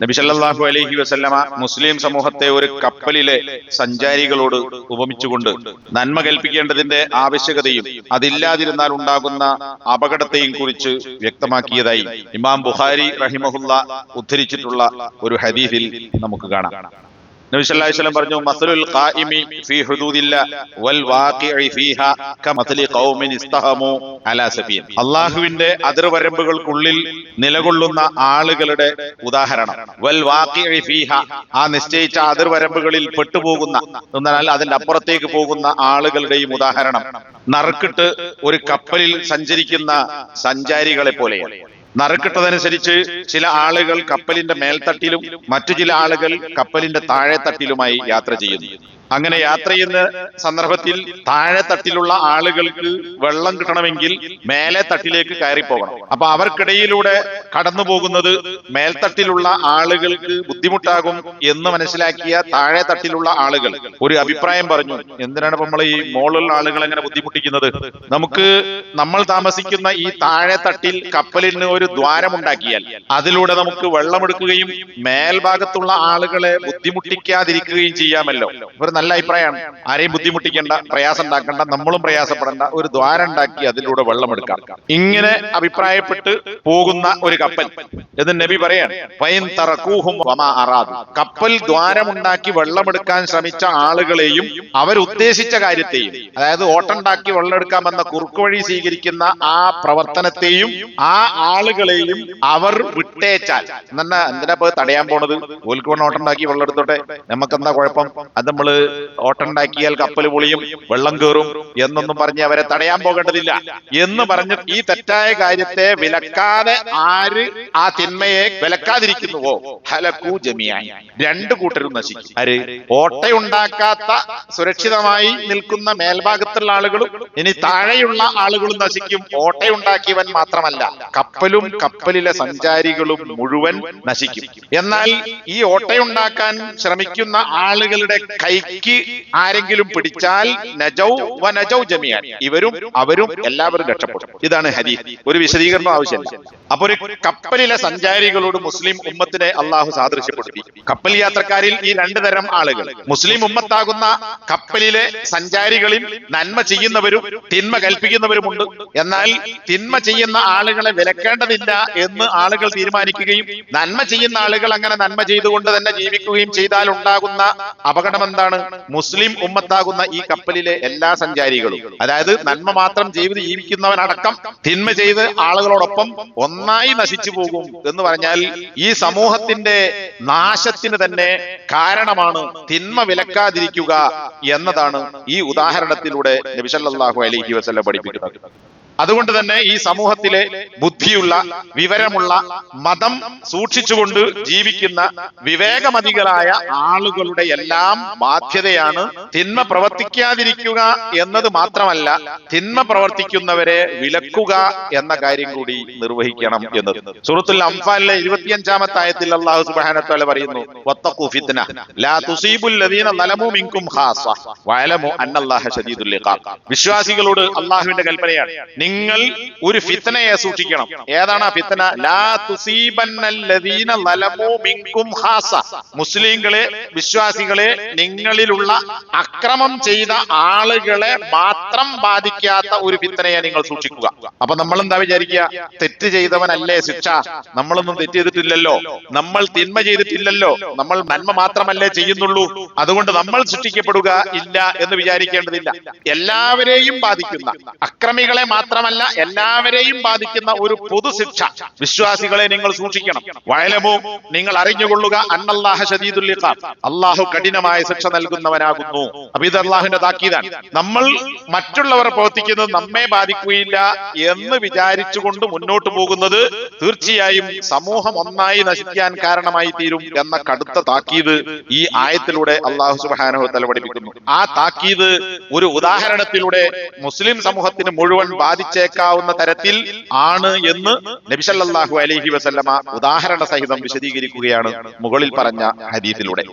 നബിസല്ലാഹു അലൈഹി വസല്ലമ മുസ്ലിം സമൂഹത്തെ ഒരു കപ്പലിലെ സഞ്ചാരികളോട് ഉപമിച്ചുകൊണ്ട് നന്മ കൽപ്പിക്കേണ്ടതിന്റെ ആവശ്യകതയും അതില്ലാതിരുന്നാൽ ഉണ്ടാകുന്ന അപകടത്തെയും കുറിച്ച് വ്യക്തമാക്കിയതായി ഇമാം ബുഖാരി റഹിമഹുല്ല ഉദ്ധരിച്ചിട്ടുള്ള ഒരു ഹദീസിൽ നമുക്ക് കാണാം. നബി പറഞ്ഞു മസലുൽ ഖായിമി ഫീ ഹുദൂദില്ല വൽ വാഖിഇ അലാ അതിർവരമ്പുകൾക്കുള്ളിൽ നിലകൊള്ളുന്ന ആളുകളുടെ ഉദാഹരണം വൽ വാഖിഇ ഫീഹ ആ നിശ്ചയിച്ച അതിർവരമ്പുകളിൽ പെട്ടുപോകുന്ന എന്നാൽ അതിന്റെ അപ്പുറത്തേക്ക് പോകുന്ന ആളുകളുടെയും ഉദാഹരണം നറുക്കിട്ട് ഒരു കപ്പലിൽ സഞ്ചരിക്കുന്ന സഞ്ചാരികളെ പോലെയാണ്. നറുക്കിട്ടതനുസരിച്ച് ചില ആളുകൾ കപ്പലിന്റെ മേൽത്തട്ടിലും മറ്റു ചില ആളുകൾ കപ്പലിന്റെ താഴെത്തട്ടിലുമായി യാത്ര ചെയ്യുന്നു. അങ്ങനെ യാത്ര ചെയ്യുന്ന സന്ദർഭത്തിൽ താഴെ തട്ടിലുള്ള ആളുകൾക്ക് വെള്ളം കിട്ടണമെങ്കിൽ മേലെ തട്ടിലേക്ക് കയറി പോകണം അപ്പൊ അവർക്കിടയിലൂടെ കടന്നു പോകുന്നത് മേൽത്തട്ടിലുള്ള ആളുകൾക്ക് ബുദ്ധിമുട്ടാകും എന്ന് മനസ്സിലാക്കിയ താഴെ തട്ടിലുള്ള ആളുകൾ ഒരു അഭിപ്രായം പറഞ്ഞു എന്തിനാണ് നമ്മൾ ഈ മോളുള്ള ആളുകൾ എങ്ങനെ ബുദ്ധിമുട്ടിക്കുന്നത്? നമുക്ക് നമ്മൾ താമസിക്കുന്ന ഈ താഴെ തട്ടിൽ കപ്പലിന് ഒരു ദ്വാരമുണ്ടാക്കിയാൽ അതിലൂടെ നമുക്ക് വെള്ളമെടുക്കുകയും മേൽഭാഗത്തുള്ള ആളുകളെ ബുദ്ധിമുട്ടിക്കാതിരിക്കുകയും ചെയ്യാമല്ലോ. നല്ല അഭിപ്രായമാണ്. ആരെയും ബുദ്ധിമുട്ടിക്കേണ്ട പ്രയാസം ഉണ്ടാക്കേണ്ട നമ്മളും പ്രയാസപ്പെടേണ്ട ഒരു ദ്വാരം ഉണ്ടാക്കി അതിലൂടെ വെള്ളമെടുക്കാം ഇങ്ങനെ അഭിപ്രായപ്പെട്ട് പോകുന്ന ഒരു കപ്പൽ. എന്ന് നബി പറയാണ് "ഫൈൻ തറക്കൂഹും വമാ അറാദു." കപ്പൽ ദ്വാരമുണ്ടാക്കി വെള്ളമെടുക്കാൻ ശ്രമിച്ച ആളുകളെയും അവരുദ്ദേശിച്ച കാര്യത്തെയും അതായത് ഓട്ടുണ്ടാക്കി വെള്ളമെടുക്കാൻ വന്ന കുറുക്കു വഴി സ്വീകരിക്കുന്ന ആ പ്രവർത്തനത്തെയും ആ ആളുകളെയും അവർ വിട്ടേച്ചാൽ. എന്നാ എന്തിനാ തടയാൻ പോണത്? ഓൽക്ക് വേണം ഓട്ടുണ്ടാക്കി വെള്ളം എടുത്തോട്ടെ നമുക്കെന്താ കുഴപ്പം? അത് നമ്മൾ ഓട്ടുണ്ടാക്കിയാൽ കപ്പൽ പൊളിയും വെള്ളം കയറും എന്നൊന്നും പറഞ്ഞ് അവരെ തടയാൻ പോകേണ്ടതില്ല. എന്ന് പറഞ്ഞ് ഈ തെറ്റായ കാര്യത്തെ വിലക്കാതെ ആര് ആ തിന്മയെ വിലക്കാതിരിക്കുന്നുവോ? ഹലക്കൂ ജമിയായി. രണ്ട് കൂട്ടരും നശിക്കും ആര്? ഓട്ടയുണ്ടാക്കാത്ത സുരക്ഷിതമായി നിൽക്കുന്ന മേൽഭാഗത്തുള്ള ആളുകളും ഇനി താഴെയുള്ള ആളുകളും നശിക്കും. ഓട്ടയുണ്ടാക്കിയവൻ മാത്രമല്ല കപ്പലും കപ്പലിലെ സഞ്ചാരികളും മുഴുവൻ നശിക്കും. എന്നാൽ ഈ ഓട്ടയുണ്ടാക്കാൻ ശ്രമിക്കുന്ന ആളുകളുടെ കൈക്ക് ആരെങ്കിലും പിടിച്ചാൽ നജൗ വ നജൗ ജമിയാൻ ഇവരും അവരും എല്ലാവരും രക്ഷപ്പെടും. ഇതാണ് ഹരി ഒരു വിശദീകരണം ആവശ്യമില്ല. അപ്പൊ ഒരു കപ്പലിലെ സഞ്ചാരികളോട് മുസ്ലിം ഉമ്മത്തിനെ അള്ളാഹു സാദൃശ്യപ്പെടുത്തി. കപ്പൽ യാത്രക്കാരിൽ ഈ രണ്ടു തരം ആളുകൾ. മുസ്ലിം ഉമ്മത്താകുന്ന കപ്പലിലെ സഞ്ചാരികളിൽ നന്മ ചെയ്യുന്നവരും തിന്മ കൽപ്പിക്കുന്നവരുമുണ്ട്. എന്നാൽ തിന്മ ചെയ്യുന്ന ആളുകളെ വിലക്കേണ്ടതില്ല എന്ന് ആളുകൾ തീരുമാനിക്കുകയും നന്മ ചെയ്യുന്ന ആളുകൾ അങ്ങനെ നന്മ ചെയ്തുകൊണ്ട് തന്നെ ജീവിക്കുകയും ചെയ്താൽ ഉണ്ടാകുന്ന അപകടം എന്താണ് മുസ്ലിം ഉമ്മത്താകുന്ന ഈ കപ്പലിലെ എല്ലാ സഞ്ചാരികളും അതായത് നന്മ മാത്രം ചെയ്ത് ജീവിക്കുന്നവനടക്കം തിന്മ ചെയ്ത് ആളുകളോടൊപ്പം ഒന്നായി നശിച്ചു പോകും എന്ന് പറഞ്ഞാൽ ഈ സമൂഹത്തിന്റെ നാശത്തിന് തന്നെ കാരണമാണ് തിന്മ വിലക്കാതിരിക്കുക എന്നതാണ് ഈ ഉദാഹരണത്തിലൂടെ നബിസല്ലാഹു അലൈഹി വസല്ലം പഠിപ്പിക്കുന്നത്. അതുകൊണ്ട് തന്നെ ഈ സമൂഹത്തിലെ ബുദ്ധിയുള്ള വിവരമുള്ള മതം സൂക്ഷിച്ചുകൊണ്ട് ജീവിക്കുന്ന വിവേകമതികളായ ആളുകളുടെ എല്ലാം ബാധ്യതയാണ് തിന്മ പ്രവർത്തിക്കാതിരിക്കുക എന്നത് മാത്രമല്ല തിന്മ പ്രവർത്തിക്കുന്നവരെ വിലക്കുക എന്ന കാര്യം കൂടി നിർവഹിക്കണം എന്നത് സുഹൃത്തുൽ അംഫാലിലെ ഇരുപത്തിയഞ്ചാമത്തെ ആയത്തിൽ അള്ളാഹു സുബാനത്തോലെ പറയുന്നു വിശ്വാസികളോട് അള്ളാഹുവിന്റെ കൽപ്പനയാണ് നിങ്ങൾ ഒരു ഫിത്തനയെ സൂക്ഷിക്കണം. ഏതാണ് ആ ഫിത്തന? ലാ തുസീബന്നല്ലദീന ലദീന ളലമു മിൻകും ഖാസ മുസ്ലിങ്ങളെ വിശ്വാസികളെ നിങ്ങളിലുള്ള അക്രമം ചെയ്ത ആളുകളെ മാത്രം ബാധിക്കാത്ത ഒരു ഫിത്തനയെ നിങ്ങൾ സൂക്ഷിക്കുക. അപ്പൊ നമ്മൾ എന്താ വിചാരിക്കുക? തെറ്റ് ചെയ്തവനല്ലേ ശിക്ഷ. നമ്മളൊന്നും തെറ്റ് ചെയ്തിട്ടില്ലല്ലോ. നമ്മൾ തിന്മ ചെയ്തിട്ടില്ലല്ലോ. നമ്മൾ നന്മ മാത്രമല്ലേ ചെയ്യുന്നുള്ളൂ. അതുകൊണ്ട് നമ്മൾ സൃഷ്ടിക്കപ്പെടുക ഇല്ല എന്ന് വിചാരിക്കേണ്ടതില്ല. എല്ലാവരെയും ബാധിക്കുന്ന അക്രമികളെ മാത്രമല്ല എല്ലാവരെയും ബാധിക്കുന്ന ഒരു പൊതു ശിക്ഷ വിശ്വാസികളെ നിങ്ങൾ സൂക്ഷിക്കണം. വയലമോ നിങ്ങൾ അറിഞ്ഞുകൊള്ളുക അന്നല്ലാഹ ഷദീദുൽ ഇഖാബ് അള്ളാഹു കഠിനമായ ശിക്ഷ നൽകുന്നവനാകുന്നു. അപ്പൊ ഇത് അള്ളാഹുവിന്റെ താക്കീതാണ്. നമ്മൾ മറ്റുള്ളവർ പ്രവർത്തിക്കുന്നത് നമ്മെ ബാധിക്കുകയില്ല എന്ന് വിചാരിച്ചുകൊണ്ട് മുന്നോട്ട് പോകുന്നത് തീർച്ചയായും സമൂഹം ഒന്നായി നശിക്കാൻ കാരണമായി തീരും എന്ന കടുത്ത താക്കീത് ഈ ആയത്തിലൂടെ അള്ളാഹു സുബാനഹു തല പഠിപ്പിക്കുന്നു. ആ താക്കീത് ഒരു ഉദാഹരണത്തിലൂടെ മുസ്ലിം സമൂഹത്തിന് മുഴുവൻ ബാധിച്ചേക്കാവുന്ന തരത്തിൽ ആണ് എന്ന് നബിസല്ലാഹു അലഹി വസല്ലമ ഉദാഹരണ സഹിതം വിശദീകരിക്കുകയാണ് മുകളിൽ പറഞ്ഞ ഹദീസിലൂടെ.